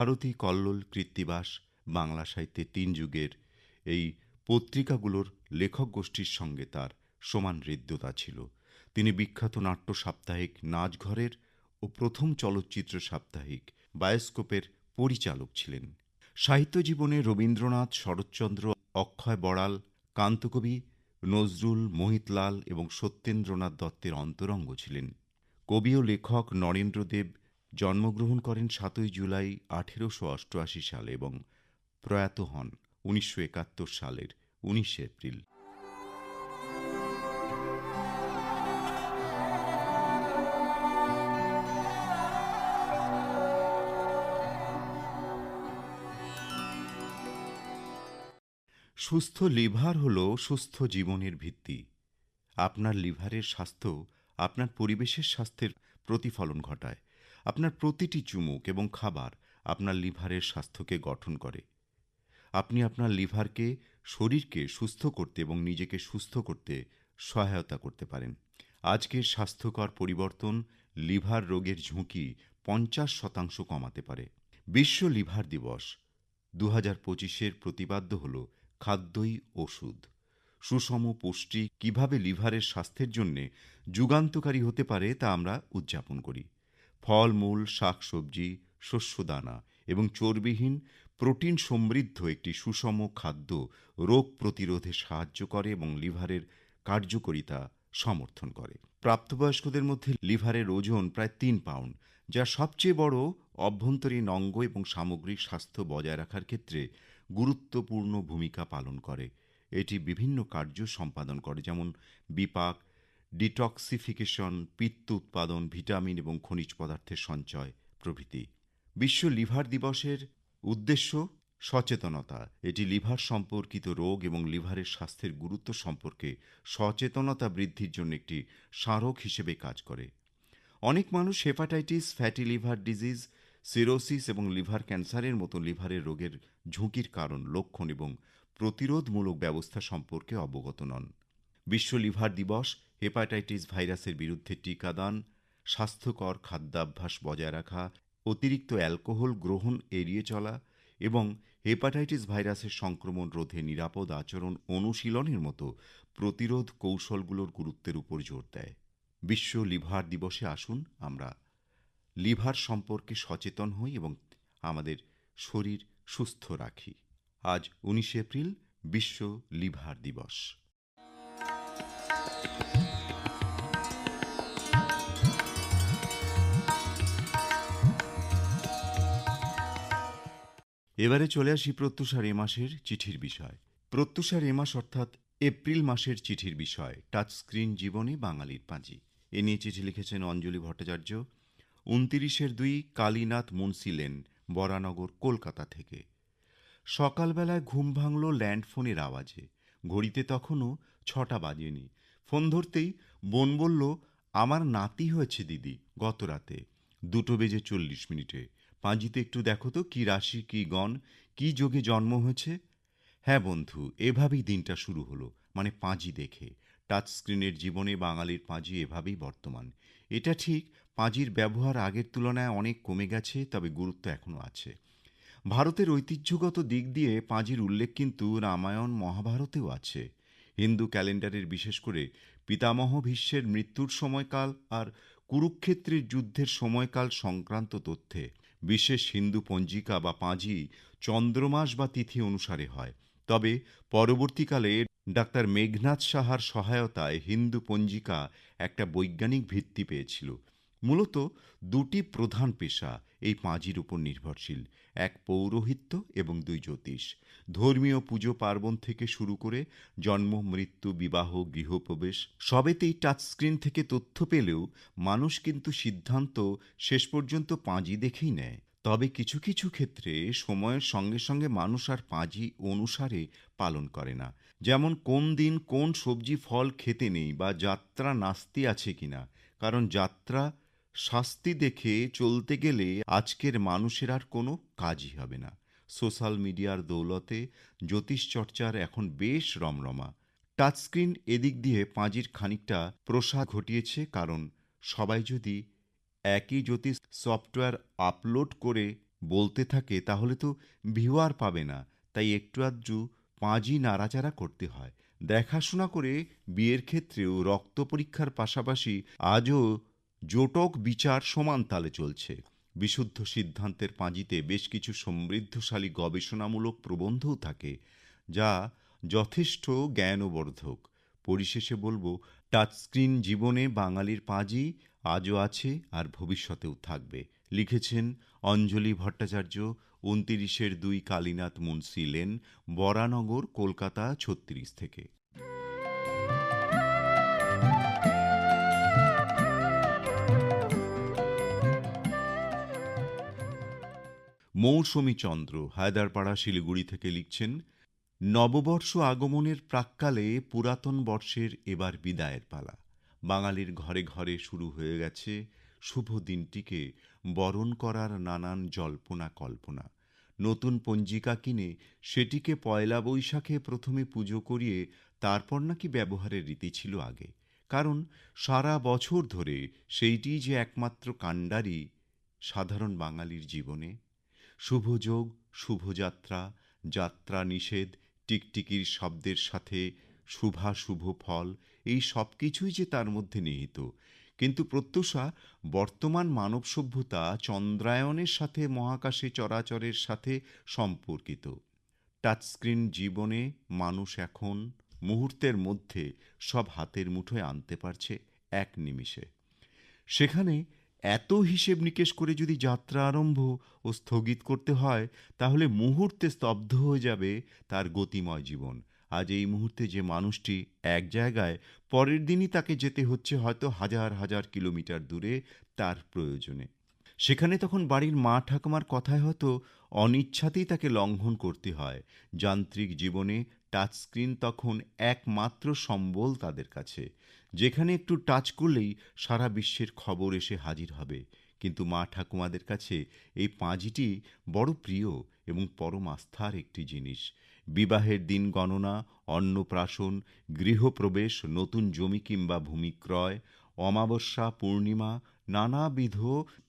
ভারতী কল্লোল কৃত্তিবাস, বাংলা সাহিত্যের তিন যুগের এই পত্রিকাগুলোর লেখক গোষ্ঠীর সঙ্গে তার সমান হৃদ্যতা ছিল। তিনি বিখ্যাত নাট্য সাপ্তাহিক নাচঘরের ও প্রথম চলচ্চিত্র সাপ্তাহিক বায়োস্কোপের পরিচালক ছিলেন। সাহিত্য জীবনে রবীন্দ্রনাথ, শরৎচন্দ্র, অক্ষয় বড়াল, কান্তকবি, নজরুল, মোহিতলাল এবং সত্যেন্দ্রনাথ দত্তের অন্তরঙ্গ ছিলেন। কবি ও লেখক নরেন্দ্রদেব জন্মগ্রহণ করেন সাতই জুলাই আঠেরোশো অষ্টআশি সালে এবং প্রয়াত হন উনিশশো একাত্তর সালের উনিশে এপ্রিল। সুস্থ লিভার হল সুস্থ জীবনের ভিত্তি। আপনার লিভারের স্বাস্থ্য আপনার পরিবেশের স্বাস্থ্যের প্রতিফলন ঘটায়। আপনার প্রতিটি চুমুক এবং খাবার আপনার লিভারের স্বাস্থ্যকে গঠন করে। আপনি আপনার লিভারকে, শরীরকে সুস্থ করতে এবং নিজেকে সুস্থ করতে সহায়তা করতে পারেন। আজকের স্বাস্থ্যকর পরিবর্তন লিভার রোগের ঝুঁকি পঞ্চাশ শতাংশ কমাতে পারে। বিশ্ব লিভার দিবস দু হাজার পঁচিশের প্রতিপাদ্য হল খাদ্যই ওষুধ। সুষম পুষ্টি কীভাবে লিভারের স্বাস্থ্যের জন্যে যুগান্তকারী হতে পারে তা আমরা উদযাপন করি। ফলমূল, শাকসবজি, শস্যদানা এবং চর্বিহীন প্রোটিন সমৃদ্ধ একটি সুষম খাদ্য রোগ প্রতিরোধে সাহায্য করে এবং লিভারের কার্যকরিতা সমর্থন করে। প্রাপ্তবয়স্কদের মধ্যে লিভারের ওজন প্রায় তিন পাউন্ড, যা সবচেয়ে বড় অভ্যন্তরীণ অঙ্গ এবং সামগ্রিক স্বাস্থ্য বজায় রাখার ক্ষেত্রে গুরুত্বপূর্ণ ভূমিকা পালন করে। এটি বিভিন্ন কার্য সম্পাদন করে, যেমন বিপাক ডিটক্সিফিকেশন, পিত্ত উৎপাদন, ভিটামিন এবং খনিজ পদার্থের সঞ্চয় প্রভৃতি। বিশ্ব লিভার দিবসের উদ্দেশ্য সচেতনতা। এটি লিভার সম্পর্কিত রোগ এবং লিভারের স্বাস্থ্যের গুরুত্ব সম্পর্কে সচেতনতা বৃদ্ধির জন্য একটি স্মারক হিসেবে কাজ করে। অনেক মানুষ hepatitis, fatty liver disease, cirrhosis এবং লিভার ক্যান্সারের মতো লিভারের রোগের ঝুঁকির কারণ, লক্ষণ এবং প্রতিরোধমূলক ব্যবস্থা সম্পর্কে অবগত নন। বিশ্ব লিভার দিবস হেপাটাইটিস ভাইরাসের বিরুদ্ধে টিকাদান স্বাস্থ্যকর খাদ্যাভ্যাস বজায় রাখা, অতিরিক্ত অ্যালকোহল গ্রহণ এড়িয়ে চলা এবং হেপাটাইটিস ভাইরাসের সংক্রমণ রোধে নিরাপদ আচরণ অনুশীলনের মতো প্রতিরোধ কৌশলগুলোর গুরুত্বের উপর জোর দেয়। বিশ্ব লিভার দিবসে আসুন আমরা। লিভার সম্পর্কে সচেতন হই এবং আমাদের শরীর সুস্থ রাখি। আজ উনিশে এপ্রিল বিশ্ব লিভার দিবস। এবারে চলে আসি প্রত্যুষার এ মাসের চিঠির বিষয়। প্রত্যুষার এ মাস অর্থাৎ এপ্রিল মাসের চিঠির বিষয়। টাচ স্ক্রিন জীবনে বাঙালির পাঁজি। এ নিয়ে চিঠি লিখেছেন অঞ্জলি ভট্টাচার্য। উনতিরিশের দুই কালীনাথ মুন্সি লেন, বরানগর, কলকাতা থেকে। সকালবেলায় ঘুম ভাঙল ল্যান্ডফোনের আওয়াজে। ঘড়িতে তখনও ছটা বাজেনি। ফোন ধরতেই বোন বলল, আমার নাতি হয়েছে দিদি গত রাতে। দুটো বেজে চল্লিশ মিনিটে। পাঁজিতে একটু দেখো তো, কি রাশি, কি গণ, কি যোগে জন্ম হয়েছে? হ্যাঁ বন্ধু, এভাবেই দিনটা শুরু হলো মানে পাঁজি দেখে। টাচ স্ক্রিনের জীবনে বাঙালির পাঁজি এভাবেই বর্তমান। এটা ঠিক, পাঁজির ব্যবহার আগের তুলনায় অনেক কমে গেছে, তবে গুরুত্ব এখনও আছে। ভারতের ঐতিহ্যগত দিক দিয়ে পাঁজির উল্লেখ কিন্তু রামায়ণ মহাভারতেও আছে। হিন্দু ক্যালেন্ডারের বিশেষ করে পিতামহ ভীষ্মের মৃত্যুর সময়কাল আর কুরুক্ষেত্রের যুদ্ধের সময়কাল সংক্রান্ত তথ্যে। বিশেষ হিন্দু পঞ্জিকা বা পাঁজি চন্দ্রমাস বা তিথি অনুসারে হয়। তবে পরবর্তীকালে ডাক্তার মেঘনাথ সাহার সহায়তায় হিন্দু পঞ্জিকা একটা বৈজ্ঞানিক ভিত্তি পেয়েছিল। মূলত দুটি প্রধান পেশা এই পাঁজির উপর নির্ভরশীল। এক পৌরোহিত্য এবং দুই জ্যোতিষ। ধর্মীয় পুজো পার্বণ থেকে শুরু করে জন্ম, মৃত্যু, বিবাহ, গৃহপ্রবেশ, সবেতেই টাচস্ক্রিন থেকে তথ্য পেলেও মানুষ কিন্তু সিদ্ধান্ত শেষ পর্যন্ত পাঁজি দেখেই নেয়। তবে কিছু কিছু ক্ষেত্রে সময়ের সঙ্গে সঙ্গে মানুষ আর পাঁজি অনুসারে পালন করে না। যেমন কোন দিন কোন সবজি ফল খেতে নেই বা যাত্রা নাস্তি আছে কিনা। কারণ যাত্রা শাস্তি দেখে চলতে গেলে আজকের মানুষের আর কোনো কাজই হবে না। সোশ্যাল মিডিয়ার দৌলতে জ্যোতিষচর্চার এখন বেশ রমরমা। টাচস্ক্রিন এদিক দিয়ে পাঁজির খানিকটা প্রসাদ ঘটিয়েছে কারণ সবাই যদি একই জ্যোতিষ সফটওয়্যার আপলোড করে বলতে থাকে তাহলে তো ভিউ আর পাবে না। তাই একটু আধটু পাঁজি নাড়াচাড়া করতে হয়। দেখাশোনা করে বিয়ের ক্ষেত্রেও রক্ত পরীক্ষার পাশাপাশি আজও জোটক বিচার সমান তালে চলছে। বিশুদ্ধ সিদ্ধান্তের পাঁজিতে বেশ কিছু সমৃদ্ধশালী গবেষণামূলক প্রবন্ধও থাকে, যা যথেষ্ট জ্ঞানবর্ধক। পরিশেষে বলব টাচস্ক্রিন জীবনে বাঙালির পাঁজি আজও আছে আর ভবিষ্যতেও থাকবে। লিখেছেন অঞ্জলি ভট্টাচার্য, উনতিরিশের দুই কালীনাথ মুন্সি লেন, বরানগর, কলকাতা, ছত্রিশ থেকে। মৌসুমী চন্দ্র হায়দারপাড়া, শিলিগুড়ি থেকে লিখছেন, নববর্ষ আগমনের প্রাক্কালে পুরাতন বর্ষের এবার বিদায়ের পালা। বাঙালির ঘরে ঘরে শুরু হয়ে গেছে শুভ দিনটিকে বরণ করার নানান জল্পনা কল্পনা। নতুন পঞ্জিকা কিনে সেটিকে পয়লা বৈশাখে প্রথমে পুজো করিয়ে তারপর নাকি ব্যবহারের রীতি ছিল আগে। কারণ সারা বছর ধরে সেইটি যে একমাত্র কাণ্ডারি সাধারণ বাঙালির জীবনে শুভযোগ শুভযাত্রা যাত্রা নিষেধ, টিকটিকির শব্দের সাথে শুভাশুভ ফল, এই সব কিছুই যে তার মধ্যে নিহিত। কিন্তু প্রত্যুষা, বর্তমান মানব সভ্যতা চন্দ্রায়নের সাথে মহাকাশে চরাচরের সাথে সম্পর্কিত। টাচস্ক্রিন জীবনে মানুষ এখন মুহূর্তের মধ্যে সব হাতের মুঠোয় আনতে পারছে এক নিমিষে। সেখানে এত হিসেব নিকেশ করে যদি যাত্রা আরম্ভ ও স্থগিত করতে হয়, তাহলে মুহূর্তে স্তব্ধ হয়ে যাবে তার গতিময় জীবন। আজ এই মুহূর্তে যে মানুষটি এক জায়গায়, পরের দিনই তাকে যেতে হচ্ছে হয়তো হাজার হাজার কিলোমিটার দূরে তার প্রয়োজনে। সেখানে তখন বাড়ির মা ঠাকুমার কথায় হয়তো অনিচ্ছাতেই তাকে লঙ্ঘন করতে হয়। যান্ত্রিক জীবনে টাচস্ক্রিন তখন একমাত্র সম্বল তাদের কাছে। যেখানে একটু টাচ করলেই সারা বিশ্বের খবর এসে হাজির হবে। কিন্তু মা ঠাকুমাদের কাছে এই পাঁজিটি বড় প্রিয় এবং পরম আস্থার একটি জিনিস। বিবাহের দিন গণনা, অন্নপ্রাশন, গৃহপ্রবেশ, নতুন জমি কিংবা ভূমি ক্রয়, অমাবস্যা, পূর্ণিমা, নানাবিধ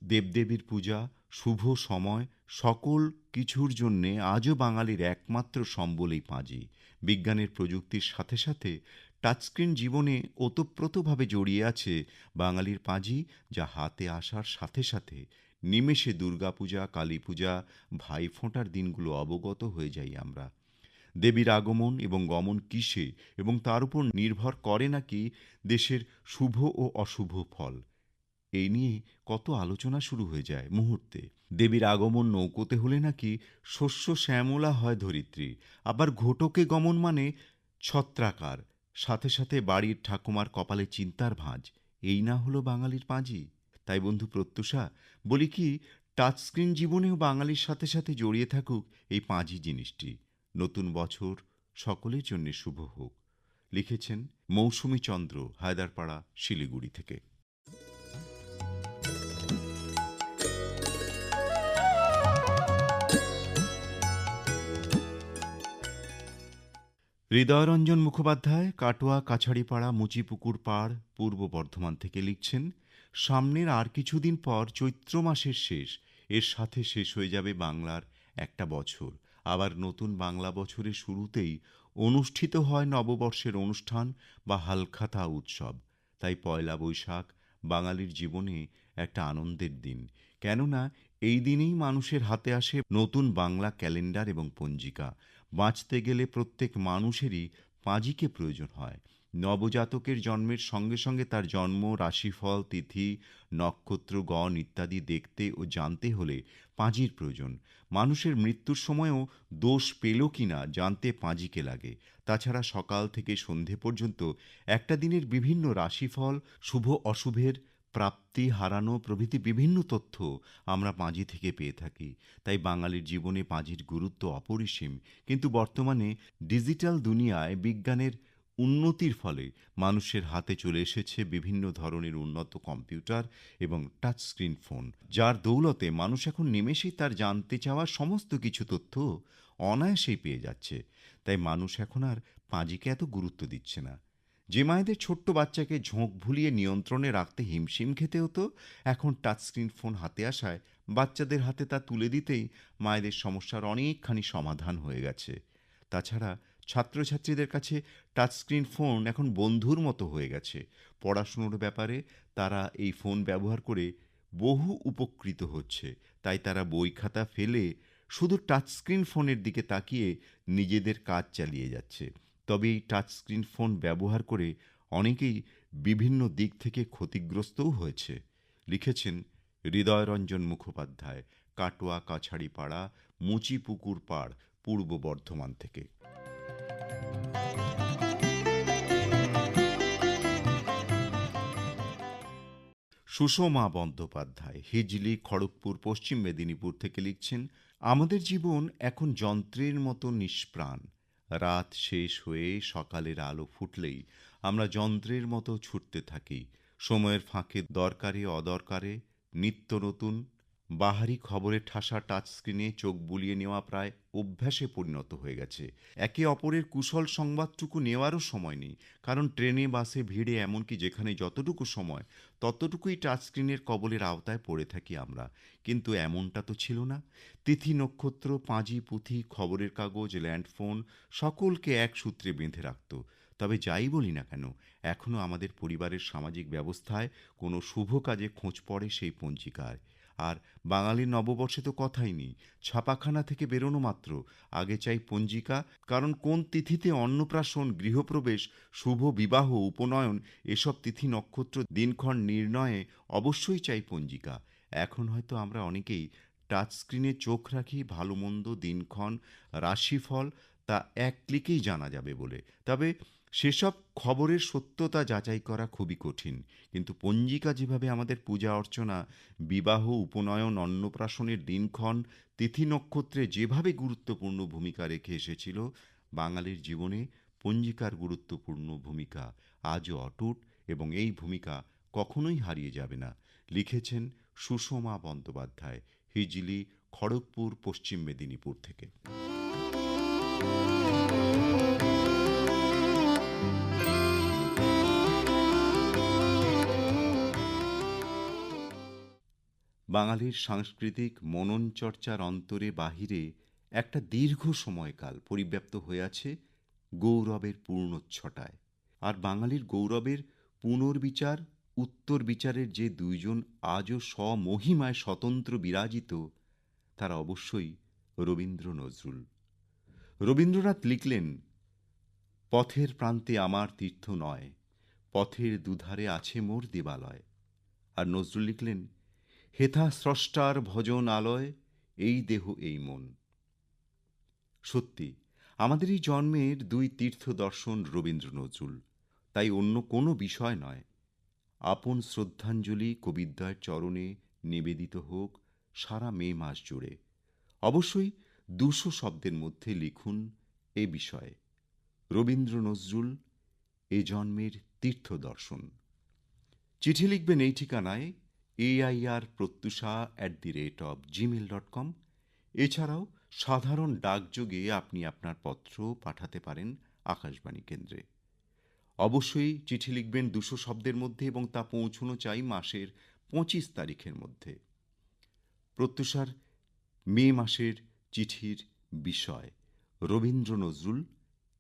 দেবদেবীর পূজা শুভ সময় সকল কিছুর জন্যে আজও বাঙালির একমাত্র সম্বল এই পাঁজি। বিজ্ঞানের প্রযুক্তির সাথে সাথে টাচস্ক্রিন জীবনে ওতপ্রোতভাবে জড়িয়ে আছে বাঙালির পাঁজি, যা হাতে আসার সাথে সাথে নিমেষে দুর্গাপূজা কালী পূজা ভাইফোঁটার দিনগুলো অবগত হয়ে যাই আমরা। দেবীর আগমন এবং গমন কিসে এবং তার উপর নির্ভর করে নাকি দেশের শুভ ও অশুভ ফল। এই নিয়ে কত আলোচনা শুরু হয়ে যায় মুহূর্তে। দেবীর আগমন নৌকোতে হলে নাকি শস্য শ্যামলা হয় ধরিত্রী, আবার ঘটকে গমন মানে ছত্রাকার, সাথে সাথে বাড়ির ঠাকুমার কপালে চিন্তার ভাঁজ। এই না হলো বাঙালির পাঁজি। তাই বন্ধু প্রত্যুষা, বলি কি টাচস্ক্রিন জীবনেও বাঙালির সাথে সাথে জড়িয়ে থাকুক এই পাঁজি জিনিসটি। নতুন বছর সকলের জন্য শুভ হোক। লিখেছেন মৌসুমী চন্দ্র, হায়দারপাড়া, শিলিগুড়ি থেকে। হৃদয়রঞ্জন মুখোপাধ্যায় কাটোয়া, কাছাড়িপাড়া, মুচিপুকুর পাড়, পূর্ব বর্ধমান থেকে লিখছেন, সামনের আর কিছুদিন পর চৈত্র মাসের শেষ, এর সাথে শেষ হয়ে যাবে বাংলার একটা বছর। আবার নতুন বাংলা বছরের শুরুতেই অনুষ্ঠিত হয় নববর্ষের অনুষ্ঠান বা হালখাতা উৎসব। তাই পয়লা বৈশাখ বাঙালির জীবনে একটা আনন্দের দিন। কেননা, এই দিনেই মানুষের হাতে আসে নতুন বাংলা ক্যালেন্ডার এবং পঞ্জিকা। বাঁচতে গেলে প্রত্যেক মানুষেরই পাঁজিকে প্রয়োজন হয়। নবজাতকের জন্মের সঙ্গে সঙ্গে তার জন্ম, রাশিফল, তিথি, নক্ষত্র, গণ ইত্যাদি দেখতে ও জানতে হলে পাঁজির প্রয়োজন। মানুষের মৃত্যুর সময়ও দোষ পেল কি না জানতে পাঁজিকে লাগে। তাছাড়া সকাল থেকে সন্ধে পর্যন্ত একটা দিনের বিভিন্ন রাশিফল, শুভ, অশুভের প্রাপ্তি, হারানো প্রভৃতি বিভিন্ন তথ্য আমরা পাঁজি থেকে পেয়ে থাকি। তাই বাঙালির জীবনে পাঁজির গুরুত্ব অপরিসীম। কিন্তু বর্তমানে ডিজিটাল দুনিয়ায় বিজ্ঞানের উন্নতির ফলে মানুষের হাতে চলে এসেছে বিভিন্ন ধরনের উন্নত কম্পিউটার এবং টাচস্ক্রিন ফোন। যার দৌলতে মানুষ এখন নিমেষেই তার জানতে চাওয়া সমস্ত কিছু তথ্য অনায়াসেই পেয়ে যাচ্ছে। তাই মানুষ এখন আর পাঁজিকে এত গুরুত্ব দিচ্ছে না। যে মায়েদের ছোট্ট বাচ্চাকে ঝোঁক ভুলিয়ে নিয়ন্ত্রণে রাখতে হিমশিম খেতে হতো। এখন টাচস্ক্রিন ফোন হাতে আসায় বাচ্চাদের হাতে তা তুলে দিতেই মায়েদের সমস্যার অনেকখানি সমাধান হয়ে গেছে। তাছাড়া ছাত্রছাত্রীদের কাছে টাচস্ক্রিন ফোন এখন বন্ধুর মতো হয়ে গেছে। পড়াশুনোর ব্যাপারে তারা এই ফোন ব্যবহার করে বহু উপকৃত হচ্ছে। তাই তারা বই খাতা ফেলে শুধু টাচস্ক্রিন ফোনের দিকে তাকিয়ে নিজেদের কাজ চালিয়ে যাচ্ছে। তবে এই টাচস্ক্রিন ফোন ব্যবহার করে অনেকেই বিভিন্ন দিক থেকে ক্ষতিগ্রস্তও হয়েছে। লিখেছেন হৃদয়রঞ্জন মুখোপাধ্যায়, কাটোয়া কাছাড়ি পাড়া মুচি পুকুর পাড়, পূর্ব বর্ধমান থেকে। সুষমা বন্দ্যোপাধ্যায়, হিজলি, খড়গপুর, পশ্চিম মেদিনীপুর থেকে লিখছেন, আমাদের জীবন এখন যন্ত্রের মতো নিষ্প্রাণ। রাত শেষ হয়ে সকালের আলো ফুটলেই আমরা যন্ত্রের মতো ছুটতে থাকি। সময়ের ফাঁকে দরকারে অদরকারে নিত্য নতুন বাহারি খবরের ঠাসা টাচস্ক্রিনে চোখ বুলিয়ে নেওয়া প্রায় অভ্যাসে পরিণত হয়ে গেছে। একে অপরের কুশল সংবাদটুকু নেওয়ারও সময় নেই, কারণ ট্রেনে, বাসে ভিড়ে, এমনকি যেখানে যতটুকু সময়, ততটুকুই টাচস্ক্রিনের কবলের আওতায় পড়ে থাকি আমরা। কিন্তু এমনটা তো ছিল না। তিথি নক্ষত্র, পাঁজি, পুঁথি, খবরের কাগজ, ল্যান্ডফোন সকলকে এক সূত্রে বেঁধে রাখত। তবে যাই বলি না কেন এখনও আমাদের পরিবারের সামাজিক ব্যবস্থায় কোনো শুভ কাজে খোঁজ পড়ে সেই পঞ্জিকায়। আর বাঙালির নববর্ষে তো কথাই নেই। ছাপাখানা থেকে বেরোনো মাত্র। আগে চাই পঞ্জিকা, কারণ কোন তিথিতে অন্নপ্রাশন, গৃহপ্রবেশ, শুভ বিবাহ, উপনয়ন এসব তিথি নক্ষত্র দিনক্ষণ নির্ণয়ে অবশ্যই চাই পঞ্জিকা। এখন হয়তো আমরা অনেকেই টাচ স্ক্রিনে চোখ রাখি ভালো মন্দ দিনক্ষণ, রাশিফল, তা এক ক্লিকেই জানা যাবে বলে। তবে সেসব খবরের সত্যতা যাচাই করা খুবই কঠিন। কিন্তু পঞ্জিকা যেভাবে আমাদের পূজা অর্চনা, বিবাহ, উপনয়ন, অন্নপ্রাশনের দিনক্ষণ, তিথি নক্ষত্রে যেভাবে গুরুত্বপূর্ণ ভূমিকা রেখে এসেছিল, বাঙালির জীবনে পঞ্জিকার গুরুত্বপূর্ণ ভূমিকা আজও অটুট এবং এই ভূমিকা কখনোই হারিয়ে যাবে না। লিখেছেন সুষমা বন্দ্যোপাধ্যায়, হিজলি, খড়গপুর, পশ্চিম মেদিনীপুর থেকে। বাঙালির সাংস্কৃতিক মনন চর্চার অন্তরে বাহিরে একটা দীর্ঘ সময়কাল পরিব্যাপ্ত হয়ে আছে গৌরবের পূর্ণচ্ছটায়। আর বাঙালির গৌরবের পুনর্বিচার উত্তর বিচারের যে দুইজন আজও স্বমহিমায় স্বতন্ত্র বিরাজিত, তারা অবশ্যই রবীন্দ্র নজরুল। রবীন্দ্রনাথ লিখলেন, পথের প্রান্তে আমার তীর্থ নয়, পথের দুধারে আছে মোর দেবালয়। আর নজরুল লিখলেন হেথা স্রষ্টার ভজন আলয়, এই দেহ, এই মন। সত্যি আমাদের এই জন্মের দুই তীর্থ দর্শন রবীন্দ্র নজরুল তাই অন্য কোনো বিষয় নয়। আপন শ্রদ্ধাঞ্জলি কবিদ্বয়ের চরণে নিবেদিত হোক সারা মে মাস জুড়ে। অবশ্যই দুশো শব্দের মধ্যে লিখুন এ বিষয়ে। রবীন্দ্র নজরুল এ জন্মের তীর্থ দর্শন চিঠি লিখবেন এই ঠিকানায় AIR Pratyusha at the rate of Gmail dot com এছাড়াও সাধারণ ডাকযোগে আপনি আপনার পত্র পাঠাতে পারেন আকাশবাণী কেন্দ্রে। অবশ্যই চিঠি লিখবেন দুশো শব্দের মধ্যে এবং তা পৌঁছনো চাই মাসের পঁচিশ তারিখের মধ্যে। প্রত্যুষার মে মাসের চিঠির বিষয়, রবীন্দ্র নজরুল,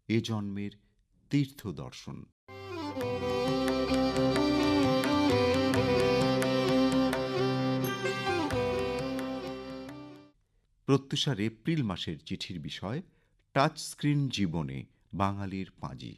এ জন্মের তীর্থ দর্শন প্রত্যুষার এপ্রিল মাসের চিঠির বিষয় টাচস্ক্রিন জীবনে বাঙালির পাঁজি।